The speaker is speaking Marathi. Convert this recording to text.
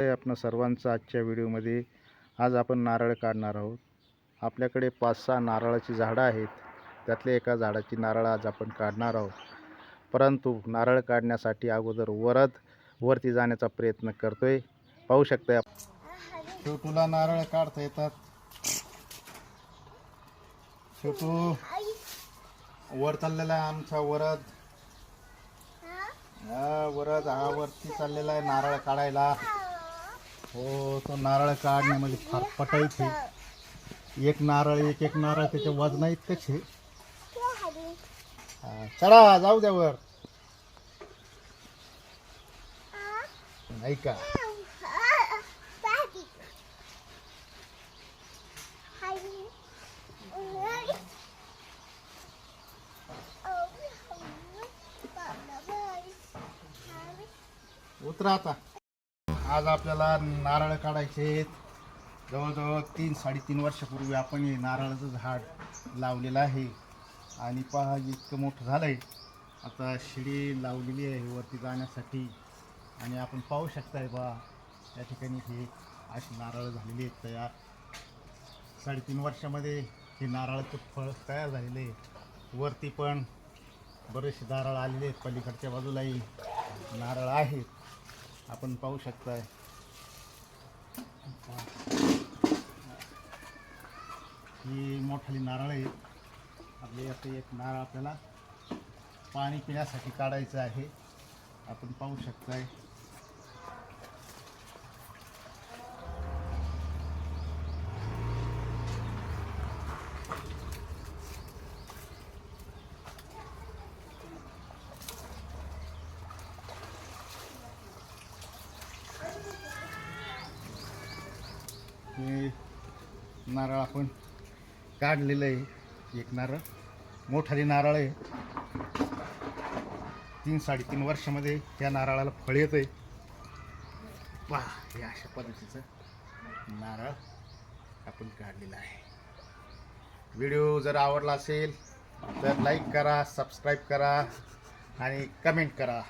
आपण सर्वांचं आजच्या व्हिडिओमध्ये. आज आपण नारळ काढणार आहोत. आपल्याकडे पाच सहा नारळाची झाडं आहेत. त्यातल्या एका झाडाची नारळ आज आपण काढणार आहोत. परंतु नारळ काढण्यासाठी अगोदर वरद वरती जाण्याचा प्रयत्न करतोय. पाहू शकता छोटूला नारळ काढता येतात. छोटू वर चाललेला आहे आमचा वरद. हा वरद हा वरती चाललेला आहे नारळ काढायला. हो तो नारळ काढण्यामध्ये फार पटाईत आहे. एक नारळ एक एक नारळ त्याच्या वजना इतकंच आहे. हा, चला जाऊ द्या वर. नाही का उतरा आता. आज आपल्याला नारळ काढायचे आहेत. जवळजवळ तीन साडेतीन वर्षापूर्वी आपण हे नारळाचं झाड लावलेलं आहे. आणि पहा इतकं मोठं झालं आहे आता शिडी लावलेली आहे वरती जाण्यासाठी. आणि आपण पाहू शकताय बा त्या ठिकाणी हे अशी नारळ झालेली आहेत तयार. साडेतीन वर्षामध्ये हे नारळाचं फळ तयार झालेलं आहे. वरती पण बरेचसे नारळ आलेले आहेत. पलीकडच्या बाजूलाही नारळ आहेत. आपण पाहू शकताय. ही मोठाली नारळ आहे. आपले आता एक नारळ आपल्याला पाणी पिण्यासाठी काढायचं आहे. आपण पाहू शकताय. हे नारळ आपण काढलेलं आहे. एक नारळ. मोठाली नारळ आहे. तीन साडेतीन वर्षामध्ये त्या नारळाला फळ येतं आहे पहा हे अशा पद्धतीचं नारळ आपण काढलेलं आहे. व्हिडिओ जर आवडला असेल तर लाईक करा सबस्क्राईब करा आणि कमेंट करा.